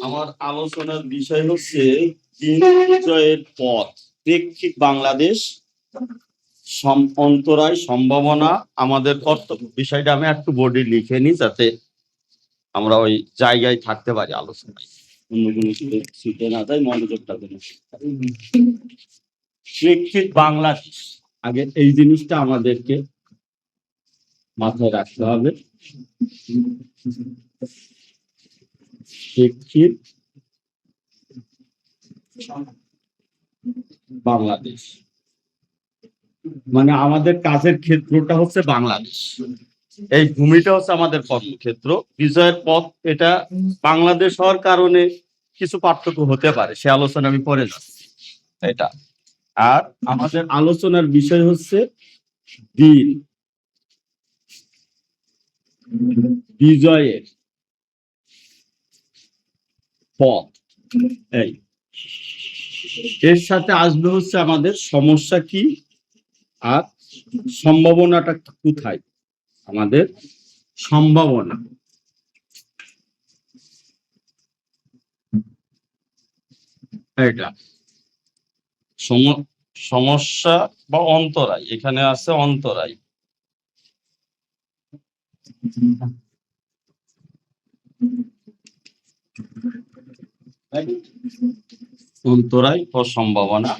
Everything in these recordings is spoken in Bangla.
আমার আলোচনার বিষয় হচ্ছে বিজয়ের পথ। প্রেক্ষিক বাংলাদেশ অন্তরায় সম্ভাবনা আমাদের কর্তব্য। বিষয়টা আমি একটু বোর্ডে লিখে নিই যাতে আমরা ওই জায়গায় থাকতে পারি আলোচনায়। না মনোযোগটা দেন। প্রেক্ষিক বাংলাদেশ। আগে এই জিনিসটা আমাদেরকে মাথায় রাখতে হবে। বাংলাদেশ। মানে আমাদের কাজের ক্ষেত্রটা হচ্ছে বাংলাদেশ। এই ভূমিটা হচ্ছে আমাদের কর্মক্ষেত্র। বিজয়ের পথ, এটা বাংলাদেশ হওয়ার কারণে কিছু পার্থক্য হতে পারে, সে আলোচনা আমি পরে যাচ্ছি এটা। আর আমাদের আলোচনার বিষয় হচ্ছে দিন। বিজয়ের পথ। এই। এর সাথে আসবে হচ্ছে আমাদের সমস্যা কি আর সম্ভাবনাটা কোথায়? আমাদের সম্ভাবনা। এটা সম- সমস্যা বা অন্তরায়। এখানে আছে অন্তরায়। অন্তরায় ও সম্ভাবনা।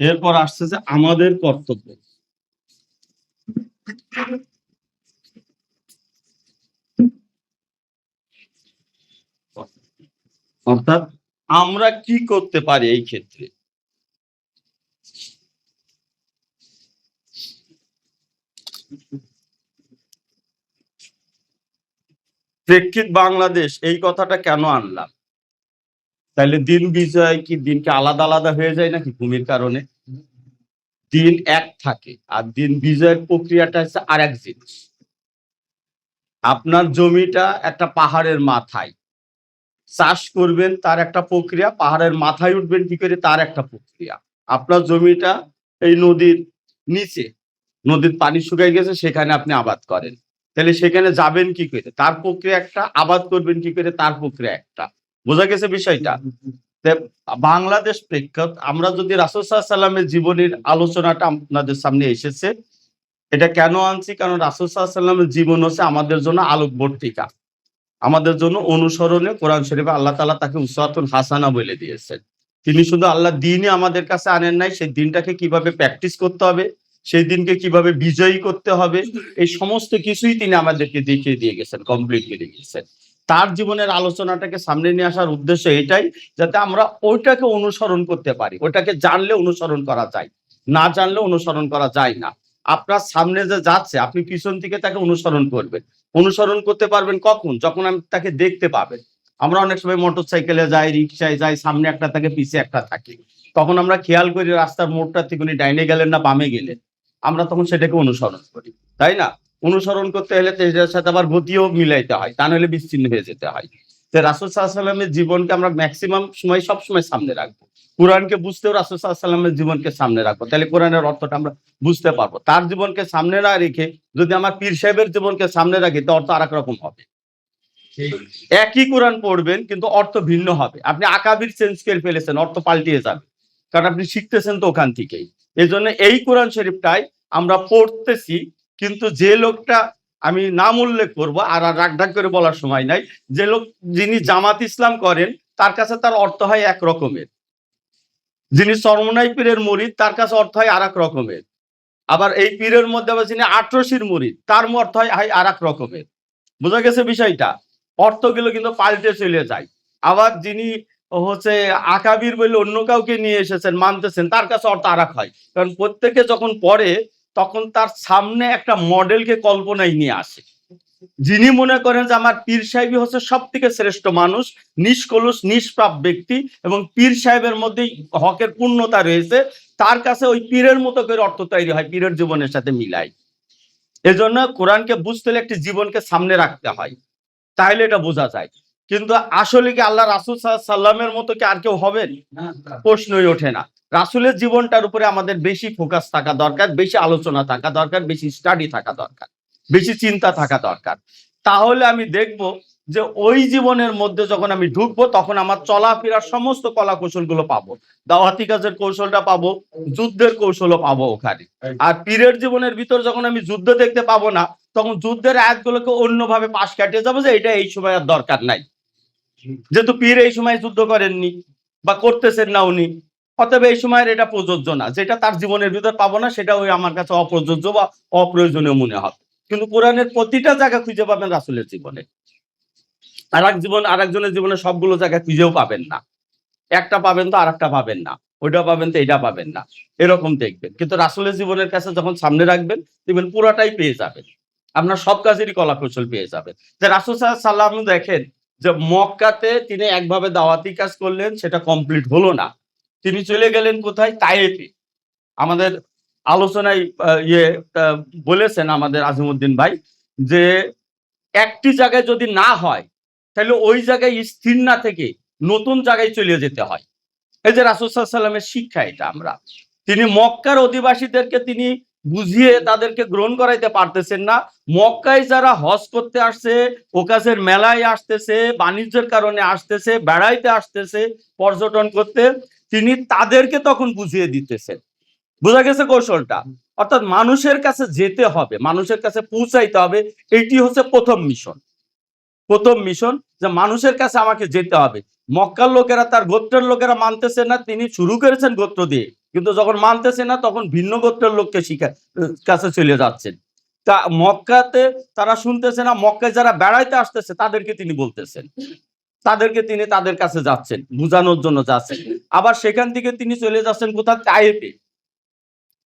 এরপর আসছে যে আমাদের কর্তব্য। অর্থাৎ আমরা কি করতে পারি এই ক্ষেত্রে? প্রেক্ষিত বাংলাদেশ, এই কথাটা কেন আনলাম? তাহলে দিন বিজয় কি দিনকে আলাদা আলাদা হয়ে যায় নাকি ভূমির কারণে? দিন এক থাকে, আর দিন বিজয়ের প্রক্রিয়াটা হচ্ছে আর এক জিনিস। আপনার জমিটা একটা পাহাড়ের মাথায়। চাষ করবেন তার একটা প্রক্রিয়া, পাহাড়ের মাথায় উঠবেন কি করে? তার একটা প্রক্রিয়া। আপনার জমিটা এই নদীর নিচে, নদীর পানি শুকাই গেছে, সেখানে আপনি আবাদ করেন। তাহলে সেখানে যাবেন কি করে? তার প্রক্রিয়া একটা আবাদ করবেন কি করে? তার প্রক্রিয়া একটা। বোঝা গেছে বিষয়টা? বাংলাদেশ প্রেক্ষাপট আমরা যদি রাসুল সাল্লামের জীবনের আলোচনাটা আপনাদের সামনে এসেছে এটা কেন আনছি? কারণ রাসুল সাল্লামের জীবন হচ্ছে আমাদের জন্য আলোকবর্তিকা। আমাদের জন্য অনুসরণে কোরআন শরীফে আল্লাহ তালা তাকে উসাতুল হাসানা বলে দিয়েছেন। তিনি শুধু আল্লাহ দিনই আমাদের কাছে আনেন নাই সেই দিনটাকে কীভাবে প্র্যাকটিস করতে হবে? সেই দিনকে কীভাবে বিজয়ী করতে হবে এই সমস্ত কিছুই তিনি আমাদেরকে দেখিয়ে দিয়ে গেছেন কমপ্লিট করে গেছেন। তার জীবনের আলোচনাটাকে সামনে নিয়ে আসার উদ্দেশ্য এটাই যাতে আমরা ওইটাকে অনুসরণ করতে পারি ওইটাকে জানলে অনুসরণ করা যায় না জানলে অনুসরণ করা যায় না। আপনার সামনে যে যাচ্ছে আপনি পিছন থেকে তাকে অনুসরণ করবেন। অনুসরণ করতে পারবেন কখন? যখন আমি তাকে দেখতে পাবেন। আমরা অনেক সময় মোটর সাইকেলে যাই রিক্সায় যাই সামনে একটা থাকে পিছিয়ে একটা থাকে। তখন আমরা খেয়াল করি রাস্তার মোড়টা থেকে উনি ডাইনে গেলেন না বামে গেলেন। আমরা তখন সেটাকে অনুসরণ করি। তাই না? অনুসরণ করতে হলে তো সাথে আবার গতিও মিলাইতে হয় তা নাহলে বিচ্ছিন্ন হয়ে যেতে হয়। তো রাসুল সাল্লামের জীবনকে আমরা ম্যাক্সিমাম সময় সব সময় সামনে রাখব। কোরআনকে বুঝতেও রাসুল সাল্লামের জীবনকে সামনে রাখব। তাহলে কোরআনের অর্থটা আমরা বুঝতে পারব। তার জীবনকে সামনে না রেখে যদি আমার পীর সাহেবের জীবনকে সামনে রাখি তো অর্থ আর রকম হবে। একই কোরআন পড়বেন কিন্তু অর্থ ভিন্ন হবে। আপনি আকাবির চেঞ্জ করে ফেলেছেন অর্থ পাল্টিয়ে যাবে। কারণ আপনি শিখতেছেন তো ওখান থেকেই। এই জন্য এই কোরআন শরীফটাই আমরা পড়তেছি, কিন্তু যে লোকটা আমি নাম উল্লেখ করব, আর আর রাগ ঢাক করে বলার সময় নাই, যে লোক যিনি জামাত ইসলাম করেন, তার কাছে তার অর্থ হয় এক রকমের। যিনি সর্বনাই পীরের মুরিদ, তার কাছে অর্থ হয় আর রকমের। আবার এই পীরের মধ্যে আবার যিনি আটরশির মুরিদ, তার অর্থ হয় আর রকমের। বোঝা গেছে বিষয়টা? অর্থগুলো কিন্তু পাল্টে চলে যায়। আবার যিনি হচ্ছে আকাবির বলে অন্য কাউকে নিয়ে এসেছেন, মানতেছেন, তার কাছে অর্থ আর এক হয়। কারণ প্রত্যেকে যখন পড়ে, তখন তার সামনে একটা মডেলকে কল্পনায় নিয়ে আসে। যিনি মনে করেন যে আমার পীর সাহেবই হচ্ছে সব থেকে শ্রেষ্ঠ মানুষ, নিষ্কলুষ, নিষ্প্রাপ ব্যক্তি এবং পীর সাহেবের মধ্যেই হকের পূর্ণতা রয়েছে, তার কাছে ওই পীরের মতো করে অর্থ তৈরি হয়, পীরের জীবনের সাথে মিলাই এজন্য কোরআনকে বুঝতে হলে একটি জীবনকে সামনে রাখতে হয়। তাহলে এটা বোঝা যায়। কিন্তু আসলে কি আল্লাহ রাসুল সাল্লামের মতো কি আর কেউ হবেন? প্রশ্নই ওঠে না। রাসুলের জীবনটার উপরে আমাদের বেশি ফোকাস থাকা দরকার বেশি আলোচনা থাকা দরকার বেশি স্টাডি থাকা দরকার বেশি চিন্তা থাকা দরকার। তাহলে আমি দেখব যে ওই জীবনের মধ্যে যখন আমি ঢুকবো তখন আমার চলাফেরার সমস্ত কলা কৌশলগুলো পাবো। দাওয়াতি কাজের কৌশলটা পাবো যুদ্ধের কৌশলও পাবো ওখানে। আর পীরের জীবনের ভিতর যখন আমি যুদ্ধ দেখতে পাবো না তখন যুদ্ধের আয়াতগুলোকে অন্যভাবে পাশ কাটিয়ে যাব যে এটা এই সময় আর দরকার নাই। যেহেতু পীর এই সময় যুদ্ধ করেননি বা করতেছেন না উনি, অতএব এই সময়ের এটা প্রযোজ্য না। যেটা তার জীবনের ভিতর পাবো না সেটা ওই আমার কাছে অপ্রযোজ্য বা অপ্রয়োজনীয় মনে হবে কিন্তু কোরআনের প্রতিটা জায়গা খুঁজে পাবেন রাসুলের জীবনে। আর এক জীবন আর একজনের জীবনে সবগুলো জায়গা খুঁজেও পাবেন না। একটা পাবেন তো আর একটা পাবেন না। ওইটা পাবেন তো এটা পাবেন না। এরকম দেখবেন। কিন্তু রাসুলের জীবনের কাছে যখন সামনে রাখবেন, দেখবেন পুরাটাই পেয়ে যাবেন। আপনার সব কাজেরই কলা কৌশল পেয়ে যাবেন। যে রাসুল সাল্লাম দেখেন যে মক্কাতে তিনি একভাবে দাওয়াতি কাজ করলেন, সেটা কমপ্লিট হলো না। তিনি চলে গেলেন কোথায়? তায়েফে। আমাদের আলোচনায় ইয়ে বলেছেন আমাদের আজিমুদ্দিন ভাই যে একটি জায়গায় যদি না হয়, তাহলে ওই জায়গায় স্থির না থেকে নতুন জায়গায় চলে যেতে হয়। এই যে রাসুল সাল্লামের শিক্ষা এটা আমরা। তিনি মক্কার অধিবাসীদেরকে তিনি বুঝিয়ে তাদেরকে গ্রহণ করাইতে পারতেছেন না। মক্কায় যারা হজ করতে আসছে ওকাশের মেলায় আসতেছে, বাণিজ্যের কারণে আসতেছে, বেড়াইতে আসতেছে, পর্যটন করতে, তিনি তাদেরকে তখন বুঝিয়ে দিতেছেন। বোঝা গেছে কৌশলটা? অর্থাৎ মানুষের কাছে যেতে হবে, মানুষের কাছে পৌঁছাইতে হবে, এটি হচ্ছে প্রথম মিশন প্রথম মিশন যে মানুষের কাছে আমাকে যেতে হবে। মক্কার লোকেরা, তার গোত্রের লোকেরা মানতেছে না, তিনি শুরু করেছেন গোত্র দিয়ে। কিন্তু যখন মানতেছে না, তখন ভিন্ন গোত্রের লোককে শিখা কাছে চলে যাচ্ছেন। তা মক্কাতে তারা শুনতেছে না, মক্কায় যারা বেড়াইতে আসতেছে, তাদেরকে তিনি বলতেছেন। তাদেরকে তিনি তাদের কাছে যাচ্ছেন, বুঝানোর জন্য যাচ্ছেন। আবার সেখান থেকে তিনি চলে যাচ্ছেন কোথাও তাইপে।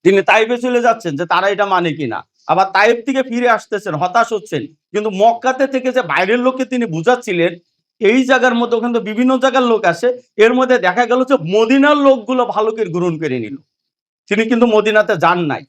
তিনি তাইপে চলে যাচ্ছেন যে তারা এটা মানে কিনা। আবার তাইপ থেকে ফিরে আসতেছেন, হতাশ হচ্ছেন। কিন্তু মক্কাতে থেকে যে বাইরের লোককে তিনি বুঝাচ্ছিলেন এই জায়গার মধ্যে ওখানে বিভিন্ন জায়গার লোক আসে। এর মধ্যে দেখা গেল যে মদিনার লোকগুলো ভালো করে গ্রহণ করে নিল। তিনি কিন্তু মদিনাতে যান নাই।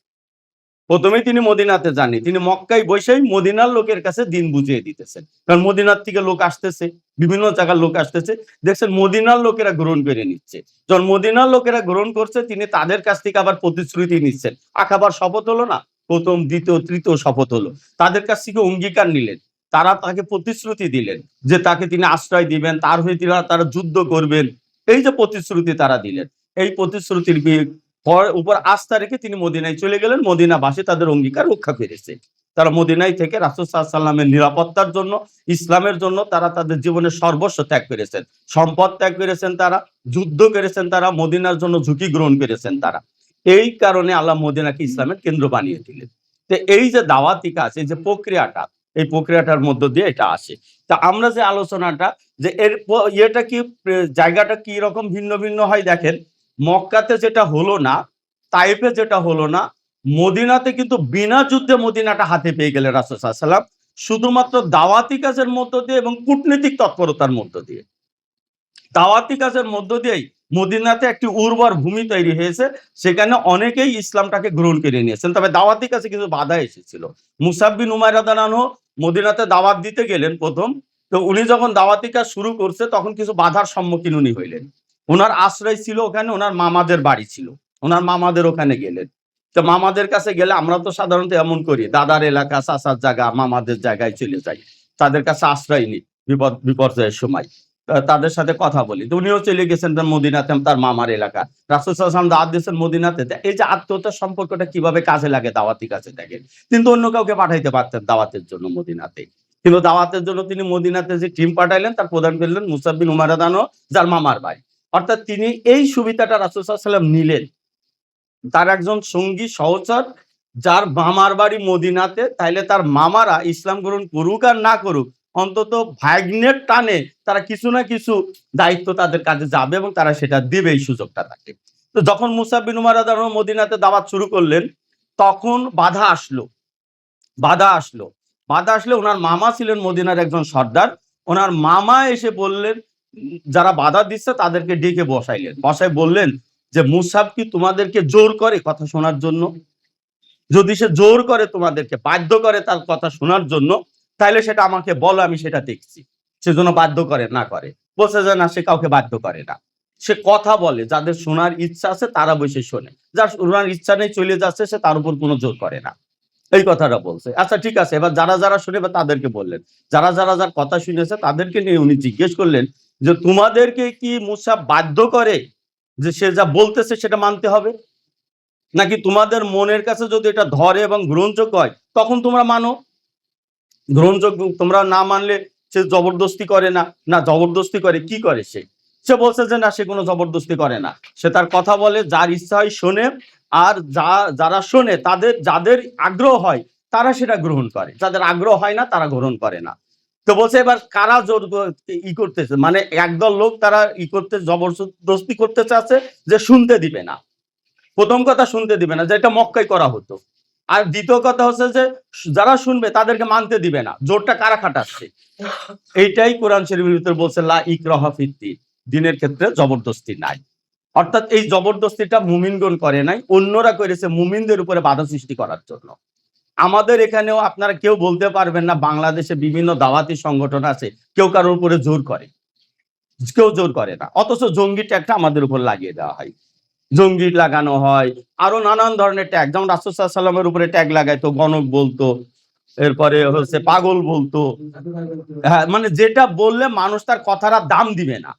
প্রথমেই তিনি মদিনাতে যাননি। তিনি মক্কায় বসেই মদিনার লোকের কাছে দিন বুঝিয়ে দিতেছেন। কারণ মদিনার থেকে লোক আসতেছে, বিভিন্ন জায়গার লোক আসতেছে। দেখছেন মদিনার লোকেরা গ্রহণ করে নিচ্ছে। যখন মদিনার লোকেরা গ্রহণ করছে, তিনি তাদের কাছ থেকে আবার প্রতিশ্রুতি নিচ্ছেন। আখাবার শপথ হলো না? প্রথম, দ্বিতীয়, তৃতীয় শপথ হলো। তাদের কাছ থেকে অঙ্গীকার নিলেন। তারা তাকে প্রতিশ্রুতি দিলেন যে তাকে তিনি আশ্রয় দিবেন, তার হয়ে তিনি তারা যুদ্ধ করবেন। এই যে প্রতিশ্রুতি তারা দিলেন, এই প্রতিশ্রুতির উপর আস্থা রেখে তিনি মদিনায় চলে গেলেন। মদিনাবাসী তাদের অঙ্গীকার রক্ষা করেছে। তারা মদিনায় থেকে রাসুল সাল্লামের নিরাপত্তার জন্য, ইসলামের জন্য তারা তাদের জীবনের সর্বস্ব ত্যাগ করেছেন। সম্পদ ত্যাগ করেছেন তারা, যুদ্ধ করেছেন তারা, মদিনার জন্য ঝুঁকি গ্রহণ করেছেন তারা। এই কারণে আল্লাহ মদিনাকে ইসলামের কেন্দ্র বানিয়ে দিলেন। তো এই যে দাওয়াতি কাজ এই যে প্রক্রিয়াটা এই প্রক্রিয়াটার মধ্য দিয়ে এটা আসে। তা আমরা যে আলোচনাটা, যে এর ইয়েটা কি জায়গাটা কি রকম ভিন্ন ভিন্ন হয় দেখেন, মক্কাতে যেটা হলো না তাইপে যেটা হলো না, মদিনাতে কিন্তু বিনা যুদ্ধে মদিনাটা হাতে পেয়ে গেলেন রাসুসাল্লাম শুধুমাত্র দাওয়াতি কাজের মধ্য দিয়ে এবং কূটনীতিক তৎপরতার মধ্য দিয়ে। দাওয়াতি কাজের মধ্য দিয়েই মদিনাতে একটি উর্বর ভূমি তৈরি হয়েছে, সেখানে অনেকেই ইসলামটাকে গ্রহণ করে নিয়েছেন। তবে দাওয়াতি কাছে কিছু বাধা এসেছিল। মুসাব্বিন উমায়রা দানানো মদিনাতে দাওয়াত দিতে গেলেন প্রথম। তো উনি যখন দাওয়াতি কাজ শুরু করছে, তখন কিছু বাধার সম্মুখীন উনি হইলেন। ওনার আশ্রয় ছিল ওখানে, ওনার মামাদের বাড়ি ছিল। ওনার মামাদের ওখানে গেলেন। তো মামাদের কাছে গেলে আমরা তো সাধারণত এমন করি, দাদার এলাকা, চাচার জায়গা, মামাদের জায়গায় চলে যাই। তাদের কাছে আশ্রয় নিই বিপদ, বিপর্যয়ের সময়। তাদের সাথে কথা বলি। তো উনিও চলে গেছেন মদিনাতে, তার মামার এলাকা। রাসুল সাল্লাম দাওয়াত দিয়েছেন মদিনাতে। এই যে আত্মহত্যার সম্পর্কটা কীভাবে কাজে লাগে দাওয়াতি কাছে দেখেন। কিন্তু অন্য কাউকে পাঠাইতে পারতেন দাওয়াতের জন্য মদিনাতে। কিন্তু দাওয়াতের জন্য তিনি মদিনাতে যে টিম পাঠাইলেন, তার প্রধান করলেন মুসাব্বিন উমারাদানো যার মামার ভাই। অর্থাৎ তিনি এই সুবিধাটা রাসুল সাল্লাম নিলেন। তার একজন সঙ্গী, সহচর, যার মামার বাড়ি মদিনাতে, তাইলে তার মামারা ইসলাম গ্রহণ করুক আর না করুক অন্তত ভাগ্নের টানে তারা কিছু না কিছু দায়িত্ব তাদের কাছে যাবে এবং তারা সেটা দেবে এই সুযোগটা তাকে। তো যখন মুসাবিন উমার মদিনাতে দাওয়াত শুরু করলেন, তখন বাধা আসলো। বাধা আসলো। বাধা আসলে ওনার মামা ছিলেন মদিনার একজন সর্দার। ওনার মামা এসে বললেন, যারা বাধা দিচ্ছে তাদেরকে ডেকে বসাইলেন। বসাই বললেন যে, মুসাব কি তোমাদেরকে জোর করে কথা শোনার জন্য? যদি সে জোর করে তোমাদেরকে বাধ্য করে তার কথা শোনার জন্য তাহলে সেটা আমাকে বলো, আমি সেটা দেখছি। সেজন্য বাধ্য করে, না করে। বলছে যে, না, সে কাউকে বাধ্য করে না। সে কথা বলে, যাদের শোনার ইচ্ছা আছে তারা বসে শোনে। যার শোনার ইচ্ছা নেই, চলে যাচ্ছে, সে তার উপর কোনো জোর করে না। এই কথাটা বলছে। আচ্ছা ঠিক আছে, এবার যারা যারা শুনে বা তাদেরকে বললেন। যারা যারা যার কথা শুনেছে, তাদেরকে নিয়ে উনি জিজ্ঞেস করলেন যে, তোমাদেরকে কি মুসা বাধ্য করে যে, সে যা বলতেছে সেটা মানতে হবে? নাকি তোমাদের মনের কাছে যদি এটা ধরে এবং গ্রহণযোগ্য হয়, তখন তোমরা মানো? গ্রহণযোগ্য, তোমরা না মানলে সে জবরদস্তি করে না। না, জবরদস্তি করে, কি করে সে? সে বলছে যে, না, সে কোনো জবরদস্তি করে না। সে তার কথা বলে, যার ইচ্ছা হয় শোনে, আর যা, যারা শোনে, তাদের, যাদের আগ্রহ হয়, তারা সেটা গ্রহণ করে। যাদের আগ্রহ হয় না, তারা গ্রহণ করে না। তো বলছে, এবার কারা জোর ই করতেছে? মানে একদল লোক তারা ই করতে, জবরদস্তি করতে চাচ্ছে যে, শুনতে দিবে না। প্রথম কথা, শুনতে দিবে না যেটা মক্কাই করা হতো। আর দ্বিতীয় কথা হচ্ছে যে, যারা শুনবে তাদেরকে মানতে দিবে না। জোরটা কারা খাটাচ্ছে? এইটাই কোরআন শরীফের ভিতরে বলছে, লা ইকরাহা ফিদ্দিন দিনের ক্ষেত্রে জবরদস্তি নাই। অর্থাৎ এই জবরদস্তিটা মুমিনগণ করে নাই, অন্যরা করেছে মুমিনদের উপরে বাধা সৃষ্টি করার জন্য। আমাদের এখানেও আপনারা কেউ বলতে পারবেন না, বাংলাদেশে বিভিন্ন দাওয়াতি সংগঠন আছে, কেউ কারোর উপরে জোর করে। কেউ জোর করে না। অথচ জঙ্গিটা একটা আমাদের উপর লাগিয়ে দেওয়া হয়। জঙ্গি লাগানো হয়, আরও নানান ধরনের ট্যাগ যেমন সাল্লামের উপরে ট্যাগ লাগাইতো, গণক বলতো, এরপরে হচ্ছে পাগল বলতো। হ্যাঁ মানে যেটা বললে মানুষ তার কথার দাম দিবে না।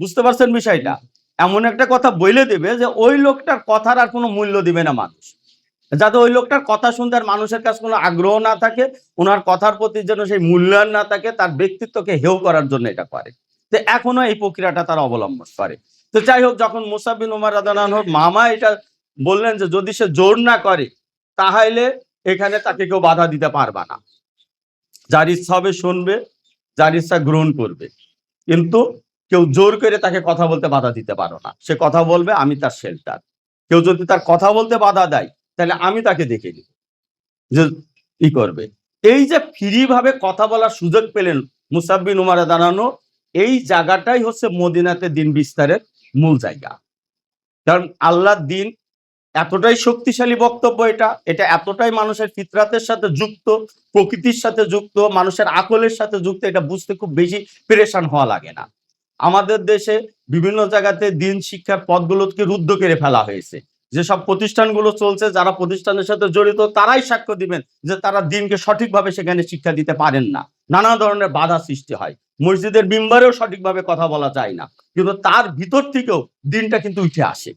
বুঝতে পারছেন বিষয়টা? এমন একটা কথা বলে দেবে যে, ওই লোকটার কথার আর কোনো মূল্য দিবে না মানুষ। যাতে ওই লোকটার কথা শুনতে আর মানুষের কাছে কোনো আগ্রহ না থাকে, ওনার কথার প্রতি যেন সেই মূল্যায়ন না থাকে, তার ব্যক্তিত্বকে হেও করার জন্য এটা করে। তো এখনও এই প্রক্রিয়াটা তারা অবলম্বন করে। তো যাই হোক, যখন মুসাবিন উমার রাদানহর মামা এটা বললেন যে, যদি সে জোর না করে, তাহলে এখানে তাকে কেউ বাধা দিতে পারবা না। যার ইচ্ছা হবে শুনবে, যার ইচ্ছা গ্রহণ করবে। কিন্তু কেউ জোর করে তাকে কথা বলতে বাধা দিতে পারো না। সে কথা বলবে, আমি তার শেল্টার কেউ যদি তার কথা বলতে বাধা দেয়, তাহলে আমি তাকে দেখে নিব। যে কি করবে? এই যে ফ্রি ভাবে কথা বলার সুযোগ পেলেন মুসাব্বিন উমারে দাঁড়ানো এই জায়গাটাই হচ্ছে মদিনাতে দিন বিস্তারের মূল জায়গা। কারণ আল্লাহর দিন এতটাই শক্তিশালী বক্তব্য এটা এটা এতটাই মানুষের ফিতরাতের সাথে যুক্ত, প্রকৃতির সাথে যুক্ত, মানুষের আকলের সাথে যুক্ত, এটা বুঝতে খুব বেশি প্রেশান হওয়া লাগে না। আমাদের দেশে বিভিন্ন জায়গাতে দিন শিক্ষার পদগুলোকে রুদ্ধ করে ফেলা হয়েছে। যেসব প্রতিষ্ঠানগুলো চলছে, যারা প্রতিষ্ঠানের সাথে জড়িত, তারাই সাক্ষ্য দিবেন যে তারা দিনকে সঠিকভাবে সেখানে শিক্ষা দিতে পারেন না। নানা ধরনের বাধা সৃষ্টি হয়। মসজিদের বিম্বারেও সঠিকভাবে কথা বলা যায় না। কিন্তু তার ভিতর থেকেও দিনটা কিন্তু উঠে আসে।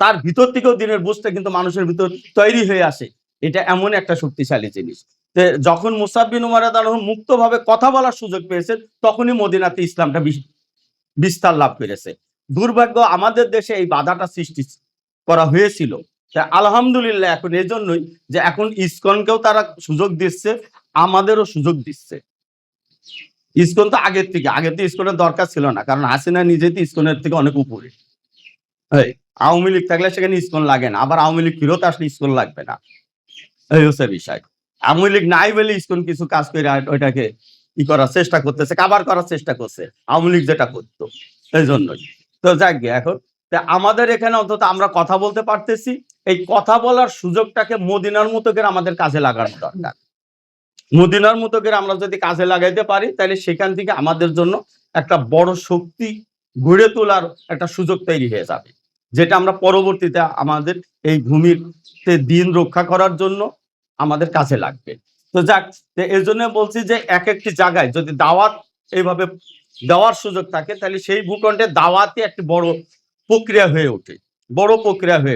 তার ভিতর থেকেও দিনের বুঝতে কিন্তু মানুষের ভিতর তৈরি হয়ে আসে। এটা এমন একটা শক্তিশালী জিনিস। যখন মুসাব্বিন উমার মুক্তভাবে কথা বলার সুযোগ পেয়েছেন, তখনই মদিনাতে ইসলামটা বিস্তার লাভ করেছে। দুর্ভাগ্য আমাদের দেশে এই বাধাটা সৃষ্টি করা হয়েছিল। আলহামদুলিল্লাহ এখন এই জন্যই যে এখন ইসকনকেও তারা সুযোগ দিচ্ছে। আমাদেরও সুযোগ দিচ্ছে। ইসকন তো আগের থেকে আগের থেকে ইসকনের দরকার ছিল না, কারণ হাসিনা নিজেই তো ইসকনের থেকে অনেক উপরে। আওয়ামী লীগ থাকলে সেখানে ইসকন লাগে না, আবার আওয়ামী লীগ ফিরত আসলে ইসকন লাগবে না। এই হচ্ছে বিষয়। আওয়ামী লীগ নাই বলে ইসকন কিছু কাজ করে ওইটাকে ই করার চেষ্টা করতেছে, কাবার করার চেষ্টা করছে, আওয়ামী লীগ যেটা করতো, এই জন্যই। তো যাক এখন আমাদের এখানে অন্তত আমরা কথা বলতে পারতেছি, এই কথা বলার সুযোগটাকে মদিনার মতো করে আমাদের কাজে লাগানো দরকার। মদিনার মতো করে আমরা যদি কাজে লাগাইতে পারি, তাহলে সেখান থেকে আমাদের জন্য একটা বড় শক্তি গড়ে তোলার একটা সুযোগ তৈরি হয়ে যাবে, যেটা আমরা পরবর্তীতে আমাদের এই ভূমির তে দিন রক্ষা করার জন্য আমাদের কাজে লাগবে। তো যাক এই জন্য বলছি যে এক একটি জায়গায় যদি দাওয়াত এইভাবে দেওয়ার সুযোগ থাকে, তাহলে সেই ভূখণ্ডে দাওয়াতে একটি বড় প্রক্রিয়া হয়ে ওঠে, বড় প্রক্রিয়া হয়ে